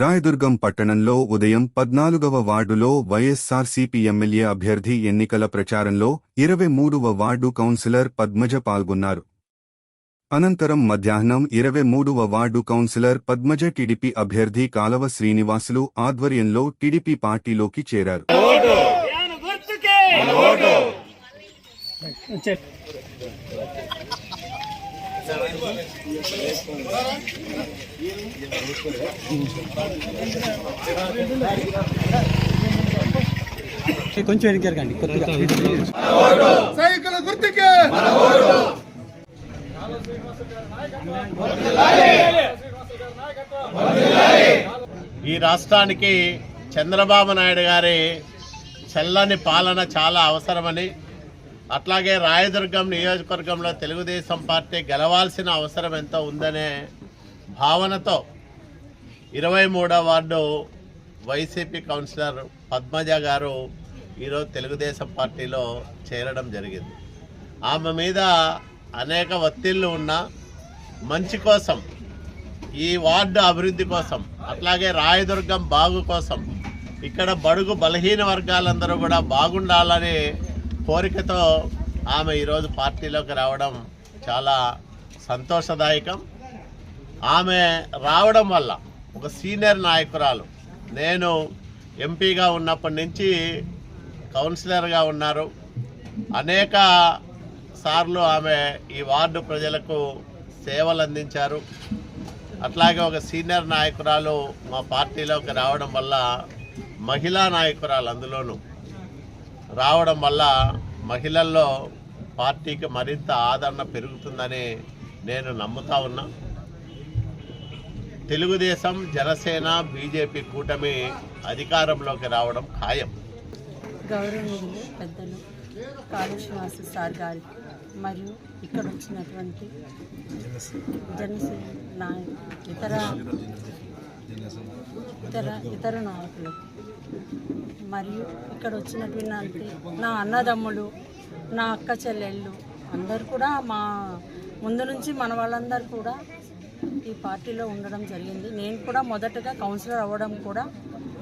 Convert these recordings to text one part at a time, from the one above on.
రాయదుర్గం పట్టణంలో ఉదయం పద్నాలుగవ వార్డులో వైఎస్సార్సీపీ ఎమ్మెల్యే అభ్యర్థి ఎన్నికల ప్రచారంలో ఇరవై మూడవ వార్డు కౌన్సిలర్ పద్మజ పాల్గొన్నారు. అనంతరం మధ్యాహ్నం ఇరవై మూడవ వార్డు కౌన్సిలర్ పద్మజ టీడీపీ అభ్యర్థి కాలవ శ్రీనివాసులు ఆధ్వర్యంలో టీడీపీ పార్టీలోకి చేరారు. కొంచెం వెనకారండి కొద్దిగా. సైకిల్ గుర్తుకే ఈ రాష్ట్రానికి చంద్రబాబు నాయుడు గారి చల్లని పాలన చాలా అవసరమని అట్లాగే రాయదుర్గం నియోజకవర్గంలో తెలుగుదేశం పార్టీ గెలవాల్సిన అవసరం ఎంతో ఉందనే భావనతో ఇరవై మూడో వార్డు వైసీపీ కౌన్సిలర్ పద్మజ గారు ఈరోజు తెలుగుదేశం పార్టీలో చేరడం జరిగింది. ఆమె మీద అనేక ఒత్తిళ్ళు ఉన్నా మంచి కోసం ఈ వార్డు అభివృద్ధి కోసం అట్లాగే రాయదుర్గం బాగు కోసం ఇక్కడ బడుగు బలహీన వర్గాలందరూ కూడా బాగుండాలని కోరికతో ఆమె ఈరోజు పార్టీలోకి రావడం చాలా సంతోషదాయకం. ఆమె రావడం వల్ల ఒక సీనియర్ నాయకురాలు నేను ఎంపీగా ఉన్నప్పటి నుంచి కౌన్సిలర్గా ఉన్నారు. అనేక సార్లు ఆమె ఈ వార్డు ప్రజలకు సేవలు అందించారు. అట్లాగే ఒక సీనియర్ నాయకురాలు మా పార్టీలోకి రావడం వల్ల మహిళా నాయకురాలు అందులోనూ రావడం వల్ల మహిళల్లో పార్టీకి మరింత ఆదరణ పెరుగుతుందని నేను నమ్ముతా ఉన్నా. తెలుగుదేశం జనసేన బీజేపీ కూటమి అధికారంలోకి రావడం ఖాయం. గౌరవనీయులు పెద్దలు కాళేశ్వాస సార్ గారి మరియు ఇక్కడ వచ్చినటువంటి జనసేన నాయ ఇతర ఇతర ఇతర నాయకులకు మరియు ఇక్కడ వచ్చినటువంటి నా అన్నదమ్ములు నా అక్క చెల్లెళ్ళు అందరు కూడా మా ముందు నుంచి మన వాళ్ళందరూ కూడా ఈ పార్టీలో ఉండడం జరిగింది. నేను కూడా మొదటగా కౌన్సిలర్ అవ్వడం కూడా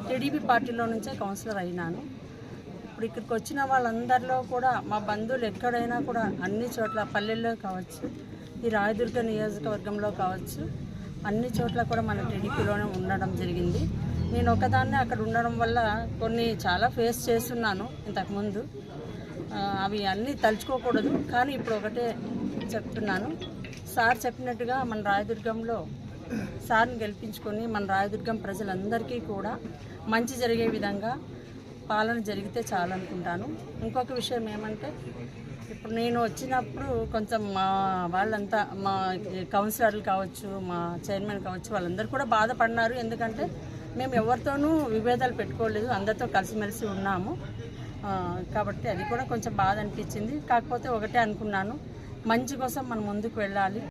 టీడీపీ పార్టీలో నుంచే కౌన్సిలర్ అయినాను. ఇప్పుడు ఇక్కడికి వచ్చిన వాళ్ళందరిలో కూడా మా బంధువులు ఎక్కడైనా కూడా అన్ని చోట్ల పల్లెల్లో కావచ్చు ఈ రాయదుర్గ నియోజకవర్గంలో కావచ్చు అన్ని చోట్ల కూడా మన టీడీపీలోనే ఉండడం జరిగింది. నేను ఒకదాన్నే అక్కడ ఉండడం వల్ల కొన్ని చాలా ఫేస్ చేస్తున్నాను ఇంతకుముందు. అవి అన్నీ తలుచుకోకూడదు. కానీ ఇప్పుడు ఒకటే చెప్తున్నాను. సార్ చెప్పినట్టుగా మన రాయదుర్గంలో సార్ని గెలిపించుకొని మన రాయదుర్గం ప్రజలందరికీ కూడా మంచి జరిగే విధంగా పాలన జరిగితే చాలనుకుంటాను. ఇంకొక విషయం ఏమంటే ఇప్పుడు నేను వచ్చినప్పుడు కొంచెం మా వాళ్ళంతా మా కౌన్సిలర్లు కావచ్చు మా చైర్మన్ కావచ్చు వాళ్ళందరూ కూడా బాధపడినారు. ఎందుకంటే మేము ఎవరితోనూ విభేదాలు పెట్టుకోలేదు అందరితో కలిసిమెలిసి ఉన్నాము. కాబట్టి అది కూడా కొంచెం బాధ అనిపించింది. కాకపోతే ఒకటే అనుకున్నాను మంచి కోసం మనం ముందుకు వెళ్ళాలి.